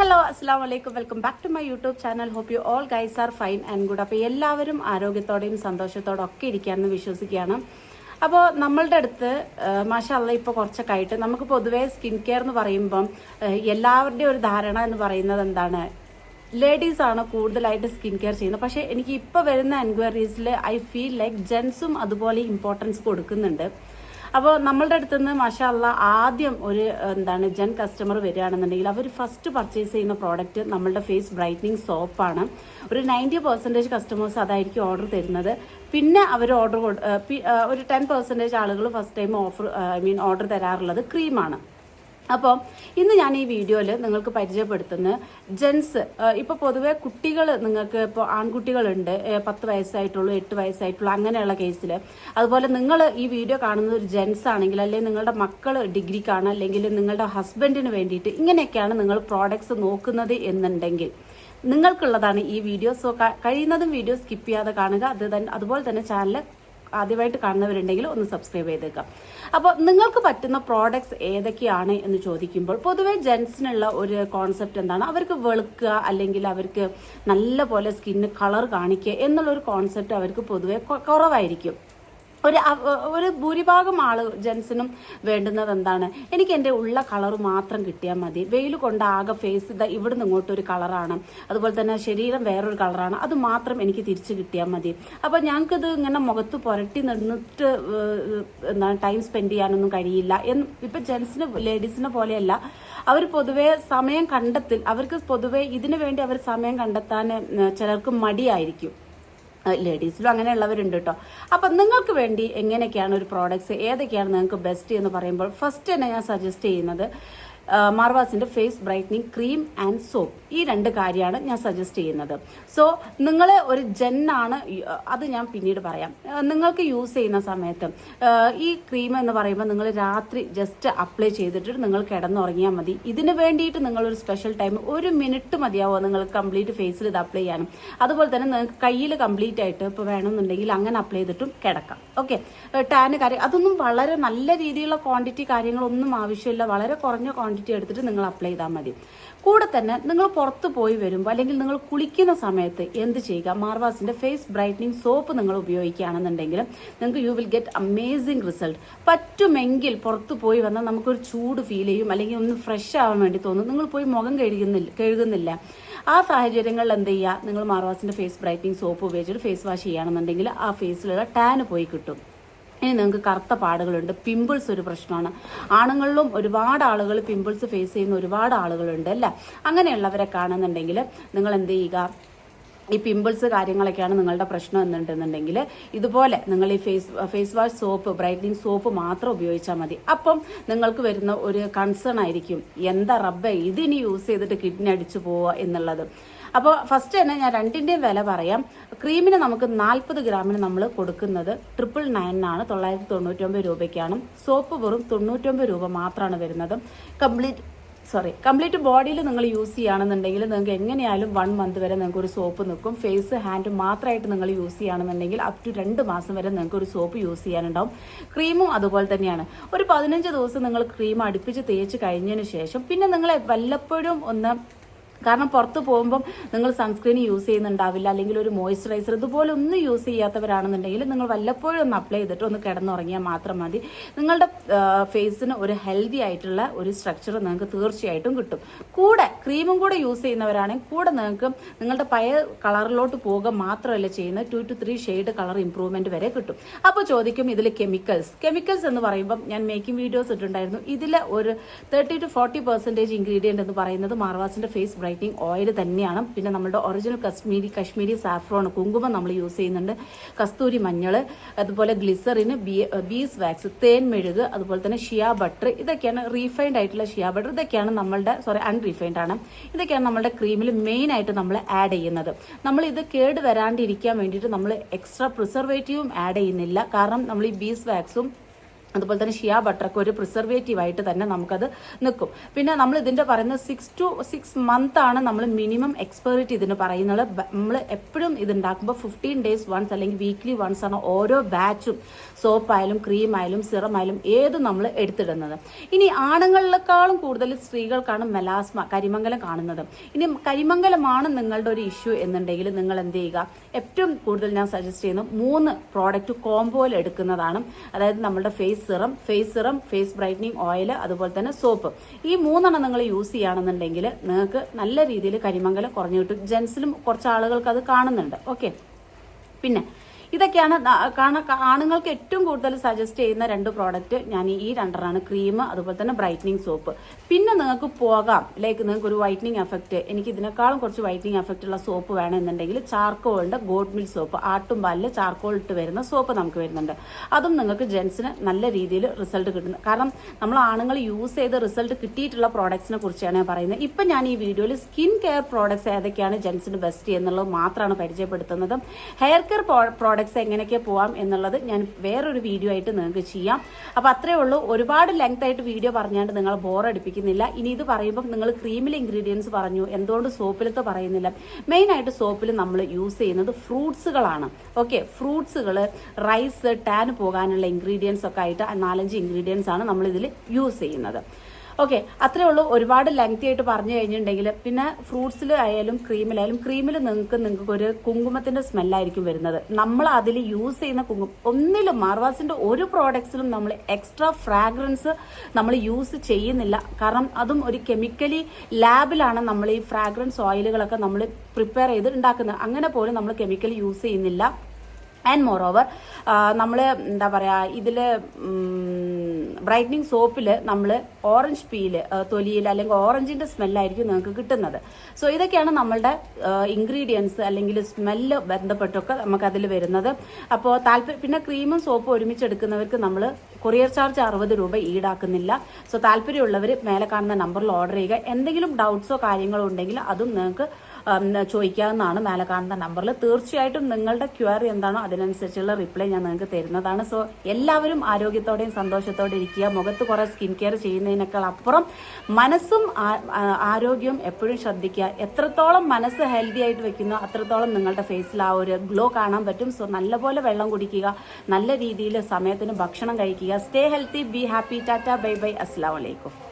Hello അസ്സാം വലൈക്കും welcome back to my YouTube channel. Hope you all guys are fine and good. അപ്പോൾ എല്ലാവരും ആരോഗ്യത്തോടെയും സന്തോഷത്തോടെ ഒക്കെ ഇരിക്കാമെന്ന് വിശ്വസിക്കുകയാണ്. അപ്പോൾ നമ്മളുടെ അടുത്ത് മാഷല്ല ഇപ്പോൾ കുറച്ചൊക്കെ ആയിട്ട് നമുക്ക് പൊതുവേ സ്കിൻ കെയർ എന്ന് പറയുമ്പം എല്ലാവരുടെയും ഒരു ധാരണ എന്ന് പറയുന്നത് എന്താണ്? ലേഡീസാണ് കൂടുതലായിട്ട് സ്കിൻ കെയർ ചെയ്യുന്നത്. പക്ഷേ എനിക്ക് ഇപ്പോൾ വരുന്ന എൻക്വയറീസിൽ ഐ ഫീൽ ലൈക്ക് ജെൻസും അതുപോലെ ഇമ്പോർട്ടൻസ് കൊടുക്കുന്നുണ്ട്. അപ്പോൾ നമ്മളുടെ അടുത്ത് നിന്ന് മഷാല്ല ആദ്യം ഒരു എന്താണ് ജെൻ കസ്റ്റമർ വരികയാണെന്നുണ്ടെങ്കിൽ അവർ ഫസ്റ്റ് പർച്ചേസ് ചെയ്യുന്ന പ്രോഡക്റ്റ് നമ്മളുടെ ഫേസ് ബ്രൈറ്റനിങ് സോപ്പാണ് ഒരു നയന്റി പെർസെന്റേജ് കസ്റ്റമേഴ്സ് അതായിരിക്കും ഓർഡർ തരുന്നത്. പിന്നെ അവർ ഓർഡർ ഒരു ടെൻ പെർസെന്റേജ് ആളുകൾ first time offer I mean order തരാറുള്ളത് ക്രീമാണ് അപ്പോൾ ഇന്ന് ഞാൻ ഈ വീഡിയോയിൽ നിങ്ങൾക്ക് പരിചയപ്പെടുത്തുന്ന ജെൻസ് ഇപ്പോൾ പൊതുവേ കുട്ടികൾ നിങ്ങൾക്ക് ഇപ്പോൾ ആൺകുട്ടികളുണ്ട് പത്ത് വയസ്സായിട്ടുള്ളൂ എട്ട് വയസ്സായിട്ടുള്ളൂ അങ്ങനെയുള്ള കേസിൽ അതുപോലെ നിങ്ങൾ ഈ വീഡിയോ കാണുന്ന ഒരു ജെൻസ് ആണെങ്കിൽ അല്ലെങ്കിൽ നിങ്ങളുടെ മക്കൾ ഡിഗ്രിക്കാണ് അല്ലെങ്കിൽ നിങ്ങളുടെ ഹസ്ബൻഡിന് വേണ്ടിയിട്ട് ഇങ്ങനെയൊക്കെയാണ് നിങ്ങൾ പ്രോഡക്ട്സ് നോക്കുന്നത് എന്നുണ്ടെങ്കിൽ നിങ്ങൾക്കുള്ളതാണ് ഈ വീഡിയോ സോ കഴിയുന്നതും വീഡിയോ സ്കിപ്പ് ചെയ്യാതെ കാണുക. അത് അതുപോലെ തന്നെ ചാനൽ ആദ്യമായിട്ട് കാണുന്നവരുണ്ടെങ്കിൽ ഒന്ന് സബ്സ്ക്രൈബ് ചെയ്തേക്കാം. അപ്പോൾ നിങ്ങൾക്ക് പറ്റുന്ന പ്രോഡക്ട്സ് ഏതൊക്കെയാണ് എന്ന് ചോദിക്കുമ്പോൾ പൊതുവേ ജെൻസിനുള്ള ഒരു കോൺസെപ്റ്റ് എന്താണ്? അവർക്ക് വെളുക്കുക അല്ലെങ്കിൽ അവർക്ക് നല്ല പോലെ സ്കിന്ന് കളർ കാണിക്കുക എന്നുള്ള ഒരു കോൺസെപ്റ്റ് അവർക്ക് പൊതുവേ കുറവായിരിക്കും. ഒരു ഒരു ഭൂരിഭാഗം ആൾ ജെൻസിനും വേണ്ടുന്നത് എന്താണ്? എനിക്ക് എന്റെ ഉള്ള കളർ മാത്രം കിട്ടിയാൽ മതി. വെയിൽ കൊണ്ട് ആകെ ഫേസ് ഇതാ ഇവിടുന്ന് ഇങ്ങോട്ട് ഒരു കളറാണ്. അതുപോലെ തന്നെ ശരീരം വേറൊരു കളറാണ്. അത് മാത്രം എനിക്ക് തിരിച്ചു കിട്ടിയാൽ മതി. അപ്പോൾ ഞങ്ങൾക്കത് ഇങ്ങനെ മുഖത്ത് പുരട്ടി നിന്നിട്ട് എന്താണ് ടൈം സ്പെൻഡ് ചെയ്യാനൊന്നും കഴിയില്ല. എന്ന് ഇപ്പം ജെൻസിന് ലേഡീസിനെ പോലെയല്ല. അവർ പൊതുവേ സമയം കണ്ടെത്തി അവർക്ക് പൊതുവേ ഇതിനു വേണ്ടി അവർ സമയം കണ്ടെത്താൻ ചിലർക്ക് മടിയായിരിക്കും. ലേഡീസിലും അങ്ങനെയുള്ളവരുണ്ട് കേട്ടോ അപ്പം നിങ്ങൾക്ക് വേണ്ടി എങ്ങനെയൊക്കെയാണ് ഒരു പ്രോഡക്റ്റ്സ് ഏതൊക്കെയാണ് നിങ്ങൾക്ക് ബെസ്റ്റ് എന്ന് പറയുമ്പോൾ ഫസ്റ്റ് തന്നെ ഞാൻ സജസ്റ്റ് ചെയ്യുന്നത് മാർവാസിന്റെ face brightening cream and soap. ഈ രണ്ട് കാര്യമാണ് ഞാൻ സജസ്റ്റ് ചെയ്യുന്നത്. സോ നിങ്ങളെ ഒരു ജെന്നാണ് അത് ഞാൻ പിന്നീട് പറയാം. നിങ്ങൾക്ക് യൂസ് ചെയ്യുന്ന സമയത്ത് ഈ ക്രീം എന്ന് പറയുമ്പോൾ നിങ്ങൾ രാത്രി ജസ്റ്റ് അപ്ലൈ ചെയ്തിട്ട് നിങ്ങൾ കിടന്നുറങ്ങിയാൽ മതി. ഇതിന് വേണ്ടിയിട്ട് നിങ്ങൾ ഒരു സ്പെഷ്യൽ ടൈം ഒരു മിനിറ്റ് മതിയാവോ നിങ്ങൾ കംപ്ലീറ്റ് ഫേസിൽ ഇത് അപ്ലൈ ചെയ്യാനും. അതുപോലെ തന്നെ നിങ്ങൾക്ക് കയ്യിൽ കംപ്ലീറ്റ് ആയിട്ട് ഇപ്പോൾ വേണമെന്നുണ്ടെങ്കിൽ അങ്ങനെ അപ്ലൈ ചെയ്തിട്ടും കിടക്കാം. ഓക്കെ ടാന് കാര്യം അതൊന്നും വളരെ നല്ല രീതിയിലുള്ള ക്വാണ്ടിറ്റി കാര്യങ്ങളൊന്നും ആവശ്യമില്ല. വളരെ കുറഞ്ഞ ക്വാണ്ടിറ്റി എടുത്തിട്ട് നിങ്ങൾ അപ്ലൈ ചെയ്താൽ മതി. കൂടെ തന്നെ നിങ്ങൾ പുറത്ത് പോയി വരുമ്പോൾ അല്ലെങ്കിൽ നിങ്ങൾ കുളിക്കുന്ന സമയത്ത് എന്ത് ചെയ്യുക? മാർവാസിന്റെ ഫേസ് ബ്രൈറ്റനിങ് സോപ്പ് നിങ്ങൾ ഉപയോഗിക്കുകയാണെന്നുണ്ടെങ്കിൽ നിങ്ങൾക്ക് you will get amazing result പറ്റുമെങ്കിൽ പുറത്ത് പോയി വന്നാൽ നമുക്കൊരു ചൂട് ഫീൽ ചെയ്യും. അല്ലെങ്കിൽ ഒന്ന് ഫ്രഷ് ആവാൻ വേണ്ടി തോന്നും. നിങ്ങൾ പോയി മുഖം കഴുകുന്നില്ല കഴുകുന്നില്ല. ആ സാഹചര്യങ്ങളിൽ എന്ത് ചെയ്യുക? നിങ്ങൾ മാർവാസിന്റെ ഫേസ് ബ്രൈറ്റനിങ് സോപ്പ് ഉപയോഗിച്ചിട്ട് ഫേസ് വാഷ് ചെയ്യുകയാണെന്നുണ്ടെങ്കിൽ ആ ഫേസിലുള്ള ടാൻ പോയി കിട്ടും. ഇനി നിങ്ങൾക്ക് കറുത്ത പാടുകളുണ്ട്. പിമ്പിൾസ് ഒരു പ്രശ്നമാണ്. ആണുങ്ങളിലും ഒരുപാട് ആളുകൾ പിമ്പിൾസ് ഫേസ് ചെയ്യുന്ന ഒരുപാട് ആളുകളുണ്ട് അല്ലേ? അങ്ങനെയുള്ളവരെ കാണുന്നുണ്ടെങ്കിൽ നിങ്ങൾ എന്ത് ചെയ്യുക? ഈ പിമ്പിൾസ് കാര്യങ്ങളൊക്കെയാണ് നിങ്ങളുടെ പ്രശ്നം എന്നുണ്ടെന്നുണ്ടെങ്കിൽ ഇതുപോലെ നിങ്ങൾ ഈ face face wash soap brightening soap മാത്രം ഉപയോഗിച്ചാൽ മതി. അപ്പം നിങ്ങൾക്ക് വരുന്ന ഒരു കൺസേൺ ആയിരിക്കും. എന്താ റബ്ബ ഇതിനി യൂസ് ചെയ്തിട്ട് കിഡ്നി അടിച്ചു പോവുക എന്നുള്ളത്. അപ്പോൾ ഫസ്റ്റ് തന്നെ ഞാൻ രണ്ടിന്റെയും വില പറയാം. ക്രീമിന് നമുക്ക് നാൽപ്പത് ഗ്രാമിന് നമ്മൾ കൊടുക്കുന്നത് ട്രിപ്പിൾ നയനാണ് തൊള്ളായിരത്തി തൊണ്ണൂറ്റൊമ്പത് രൂപയ്ക്കാണ്. സോപ്പ് വെറും തൊണ്ണൂറ്റൊമ്പത് രൂപ മാത്രമാണ് വരുന്നത്. കംപ്ലീറ്റ് സോറി കംപ്ലീറ്റ് ബോഡിയിൽ നിങ്ങൾ യൂസ് ചെയ്യുകയാണെന്നുണ്ടെങ്കിൽ നിങ്ങൾക്ക് എങ്ങനെയായാലും വൺ മന്ത് വരെ നിങ്ങൾക്ക് ഒരു സോപ്പ് നിൽക്കും. ഫേസ് ഹാൻഡ് മാത്രമായിട്ട് നിങ്ങൾ യൂസ് ചെയ്യുകയാണെന്നുണ്ടെങ്കിൽ അപ് ടു രണ്ട് മാസം വരെ നിങ്ങൾക്ക് ഒരു സോപ്പ് യൂസ് ചെയ്യാനുണ്ടാവും ക്രീമും അതുപോലെ തന്നെയാണ്. ഒരു പതിനഞ്ച് ദിവസം നിങ്ങൾ ക്രീം അടുപ്പിച്ച് തേച്ച് കഴിഞ്ഞതിന് ശേഷം പിന്നെ നിങ്ങൾ വല്ലപ്പോഴും ഒന്ന് കാരണം പുറത്ത് പോകുമ്പം നിങ്ങൾ സൺസ്ക്രീൻ യൂസ് ചെയ്യുന്നുണ്ടാവില്ല അല്ലെങ്കിൽ ഒരു മോയ്സ്ചറൈസർ ഇതുപോലെ ഒന്നും യൂസ് ചെയ്യാത്തവരാണെന്നുണ്ടെങ്കിൽ നിങ്ങൾ വല്ലപ്പോഴും ഒന്ന് അപ്ലൈ ചെയ്തിട്ട് ഒന്ന് കിടന്നുറങ്ങിയാൽ മാത്രം മതി. നിങ്ങളുടെ ഫേസിന് ഒരു ഹെൽത്തി ആയിട്ടുള്ള ഒരു സ്ട്രക്ചർ നിങ്ങൾക്ക് തീർച്ചയായിട്ടും കിട്ടും. കൂടെ ക്രീമും കൂടെ യൂസ് ചെയ്യുന്നവരാണെങ്കിൽ കൂടെ നിങ്ങൾക്ക് നിങ്ങളുടെ പഴയ കളറിലോട്ട് പോകുക മാത്രമല്ല ചെയ്യുന്നത്. Two two three shade colour improvement വരെ കിട്ടും. അപ്പോൾ ചോദിക്കും ഇതിൽ കെമിക്കൽസ് കെമിക്കൽസ് എന്ന് പറയുമ്പം ഞാൻ മേക്കിംഗ് വീഡിയോസ് ഇട്ടുണ്ടായിരുന്നു ഇതിൽ ഒരു thirty to forty percentage ingredient എന്ന് പറയുന്നത് മാർവാസിന്റെ ഫേസ് ബ്രൈറ്റനിങ് ഓയിൽ തന്നെയാണ്. പിന്നെ നമ്മുടെ ഒറിജിനൽ കശ്മീരി കശ്മീരി സാഫ്രോൺ കുങ്കുമം നമ്മൾ യൂസ് ചെയ്യുന്നുണ്ട്. കസ്തൂരി മഞ്ഞൾ അതുപോലെ ഗ്ലിസറിന് ബീസ് വാക്സ് തേൻ മെഴുക് അതുപോലെ തന്നെ ഷിയ ബട്ടർ. ഇതൊക്കെയാണ് റീഫൈൻഡ് ആയിട്ടുള്ള ഷിയ ബട്ടർ. ഇതൊക്കെയാണ് നമ്മളുടെ സോറി അൺറീഫൈൻഡ് ആണ്. ഇതൊക്കെയാണ് നമ്മുടെ ക്രീമിൽ മെയിൻ ആയിട്ട് നമ്മൾ ആഡ് ചെയ്യുന്നത്. നമ്മൾ ഇത് കേട് വരാണ്ടിരിക്കാൻ വേണ്ടിയിട്ട് നമ്മൾ എക്സ്ട്രാ പ്രിസർവേറ്റീവും ആഡ് ചെയ്യുന്നില്ല. കാരണം നമ്മൾ ഈ ബീസ് വാക്സും അതുപോലെ തന്നെ ഷിയ ബട്ടറൊക്കെ ഒരു പ്രിസർവേറ്റീവ് ആയിട്ട് തന്നെ നമുക്കത് നിൽക്കും. പിന്നെ നമ്മൾ ഇതിന്റെ പറയുന്നത് സിക്സ് ടു സിക്സ് മന്ത് ആണ് നമ്മൾ മിനിമം എക്സ്പയറിറ്റി ഇതിന് പറയുന്നത്. നമ്മൾ എപ്പോഴും ഇത് ഉണ്ടാക്കുമ്പോൾ ഫിഫ്റ്റീൻ ഡേയ്സ് വൺസ് അല്ലെങ്കിൽ വീക്ക്ലി വൺസ് ആണ് ഓരോ ബാച്ചും സോപ്പ് ആയാലും ക്രീം ആയാലും സിറം ആയാലും ഏതും നമ്മൾ എടുത്തിടുന്നത്. ഇനി ആണുങ്ങളിലേക്കാളും കൂടുതൽ സ്ത്രീകൾക്കാണ് മെലാസ്മ കരിമംഗലം കാണുന്നത്. ഇനി കരിമംഗലമാണ് നിങ്ങളുടെ ഒരു ഇഷ്യൂ എന്നുണ്ടെങ്കിൽ നിങ്ങൾ എന്ത് ചെയ്യുക? ഏറ്റവും കൂടുതൽ ഞാൻ സജസ്റ്റ് ചെയ്യുന്നത് മൂന്ന് പ്രോഡക്റ്റ് കോംബോയിൽ എടുക്കുന്നതാണ്. അതായത് നമ്മുടെ face serum face serum face brightening oil അതുപോലെ തന്നെ സോപ്പ്. ഈ മൂന്നെണ്ണം നിങ്ങൾ യൂസ് ചെയ്യുകയാണെന്നുണ്ടെങ്കിൽ നിങ്ങൾക്ക് നല്ല രീതിയിൽ കരിമംഗലം കുറഞ്ഞു കിട്ടും. ജെൻസിലും കുറച്ച് ആളുകൾക്ക് അത് കാണുന്നുണ്ട്. ഓക്കെ? പിന്നെ ഇതൊക്കെയാണ് ആണുങ്ങൾക്ക് ഏറ്റവും കൂടുതൽ സജസ്റ്റ് ചെയ്യുന്ന രണ്ട് പ്രോഡക്റ്റ് ഞാൻ ഈ രണ്ടെണ്ണമാണ് ക്രീം അതുപോലെ തന്നെ ബ്രൈറ്റനിങ് സോപ്പ് പിന്നെ നിങ്ങൾക്ക് പോകാം. ലൈക്ക് നിങ്ങൾക്ക് ഒരു വൈറ്റനിങ് എഫക്റ്റ് എനിക്ക് ഇതിനേക്കാളും കുറച്ച് വൈറ്റനിങ് എഫക്റ്റ് ഉള്ള സോപ്പ് വേണമെന്നുണ്ടെങ്കിൽ ചാർക്കോളിന്റെ ഗോഡ് മിൽ സോപ്പ് ആട്ടുംപാലിൽ ചാർക്കോൾ ഇട്ട് വരുന്ന സോപ്പ് നമുക്ക് വരുന്നുണ്ട്. അതും നിങ്ങൾക്ക് ജെൻസിന് നല്ല രീതിയിൽ റിസൾട്ട് കിട്ടുന്നു. കാരണം നമ്മൾ ആണുങ്ങൾ യൂസ് ചെയ്ത് റിസൾട്ട് കിട്ടിയിട്ടുള്ള പ്രോഡക്ട്സിനെ കുറിച്ചാണ് ഞാൻ പറയുന്നത്. ഇപ്പം ഞാൻ ഈ വീഡിയോയിൽ സ്കിൻ കെയർ പ്രോഡക്ട്സ് ഏതൊക്കെയാണ് ജെൻസിന് ബെസ്റ്റ് എന്നുള്ളത് മാത്രമാണ് പരിചയപ്പെടുത്തുന്നത്. ഹെയർ കെയർ പ്രോഡക്ട്സ് എങ്ങനെയൊക്കെ പോവാം എന്നുള്ളത് ഞാൻ വേറൊരു വീഡിയോ ആയിട്ട് നിങ്ങൾക്ക് ചെയ്യാം. അപ്പോൾ അത്രേ ഉള്ളൂ. ഒരുപാട് ലെങ്ത് ആയിട്ട് വീഡിയോ പറഞ്ഞാണ്ട് നിങ്ങൾ ബോറടിപ്പിക്കുന്നില്ല ഇനി ഇത് പറയുമ്പോൾ നിങ്ങൾ ക്രീമിലെ ഇൻഗ്രീഡിയൻസ് പറഞ്ഞു. എന്തുകൊണ്ട് സോപ്പിലത്തെ പറയുന്നില്ല. മെയിൻ ആയിട്ട് സോപ്പിൽ നമ്മൾ യൂസ് ചെയ്യുന്നത് ഫ്രൂട്ട്സുകളാണ്. ഓക്കെ ഫ്രൂട്ട്സുകൾ റൈസ് ടാൻ പോകാനുള്ള ഇൻഗ്രീഡിയൻസ് ഒക്കെ ആയിട്ട് നാലഞ്ച് ഇൻഗ്രീഡിയൻസ് ആണ് നമ്മൾ ഇതിൽ യൂസ് ചെയ്യുന്നത്. ഓക്കെ അത്രേ ഉള്ളൂ. ഒരുപാട് ലെങ്തി ആയിട്ട് പറഞ്ഞു കഴിഞ്ഞിട്ടുണ്ടെങ്കിൽ പിന്നെ ഫ്രൂട്ട്സിൽ ആയാലും ക്രീമിലായാലും ക്രീമിൽ നിങ്ങൾക്ക് നിങ്ങൾക്ക് ഒരു കുങ്കുമത്തിന്റെ സ്മെല്ലായിരിക്കും വരുന്നത്. നമ്മൾ അതിൽ യൂസ് ചെയ്യുന്ന കുങ്കുമം ഒന്നിലും മാർവാസിന്റെ ഒരു പ്രോഡക്ട്സിലും നമ്മൾ എക്സ്ട്രാ ഫ്രാഗ്രൻസ് നമ്മൾ യൂസ് ചെയ്യുന്നില്ല. കാരണം അതും ഒരു കെമിക്കലി ലാബിലാണ് നമ്മൾ ഈ ഫ്രാഗ്രൻസ് ഓയിലുകളൊക്കെ നമ്മൾ പ്രിപ്പയർ ചെയ്ത് ഉണ്ടാക്കുന്നത്. അങ്ങനെ പോലും നമ്മൾ കെമിക്കൽ യൂസ് ചെയ്യുന്നില്ല. ആൻഡ് മോർ ഓവർ നമ്മൾ എന്താ പറയുക ഇതിൽ ബ്രൈറ്റനിങ് സോപ്പിൽ നമ്മൾ ഓറഞ്ച് പീൽ തൊലിയിൽ അല്ലെങ്കിൽ ഓറഞ്ചിന്റെ സ്മെല്ലായിരിക്കും നിങ്ങൾക്ക് കിട്ടുന്നത്. സോ ഇതൊക്കെയാണ് നമ്മളുടെ ഇൻഗ്രീഡിയൻസ് അല്ലെങ്കിൽ സ്മെല്ല് ബന്ധപ്പെട്ടൊക്കെ നമുക്കതിൽ വരുന്നത്. അപ്പോൾ താല്പര്യം പിന്നെ ക്രീമും സോപ്പും ഒരുമിച്ച് എടുക്കുന്നവർക്ക് നമ്മൾ കൊറിയർ ചാർജ് അറുപത് രൂപ ഈടാക്കുന്നില്ല. സോ താല്പര്യമുള്ളവർ മേലെ കാണുന്ന നമ്പറിൽ ഓർഡർ ചെയ്യുക. എന്തെങ്കിലും ഡൗട്ട്സോ കാര്യങ്ങളോ ഉണ്ടെങ്കിൽ അതും നിങ്ങൾക്ക് ചോദിക്കാവുന്നതാണ് മേലെ കാണുന്ന നമ്പറിൽ തീർച്ചയായിട്ടും നിങ്ങളുടെ ക്വയറി എന്താണോ അതിനനുസരിച്ചുള്ള റിപ്ലൈ ഞാൻ നിങ്ങൾക്ക് തരുന്നതാണ്. സോ എല്ലാവരും ആരോഗ്യത്തോടെയും സന്തോഷത്തോടെ ഇരിക്കുക. മുഖത്ത് കുറെ സ്കിൻ കെയർ ചെയ്യുന്നതിനേക്കാൾ അപ്പുറം മനസ്സും ആരോഗ്യവും എപ്പോഴും ശ്രദ്ധിക്കുക. എത്രത്തോളം മനസ്സ് ഹെൽത്തി ആയിട്ട് വെക്കുന്നു അത്രത്തോളം നിങ്ങളുടെ ഫേസിൽ ആ ഒരു ഗ്ലോ കാണാൻ പറ്റും. സോ നല്ലപോലെ വെള്ളം കുടിക്കുക. നല്ല രീതിയിൽ സമയത്തിന് ഭക്ഷണം കഴിക്കുക. Stay healthy be happy ta-ta bye bye അസ്സാം വലൈക്കും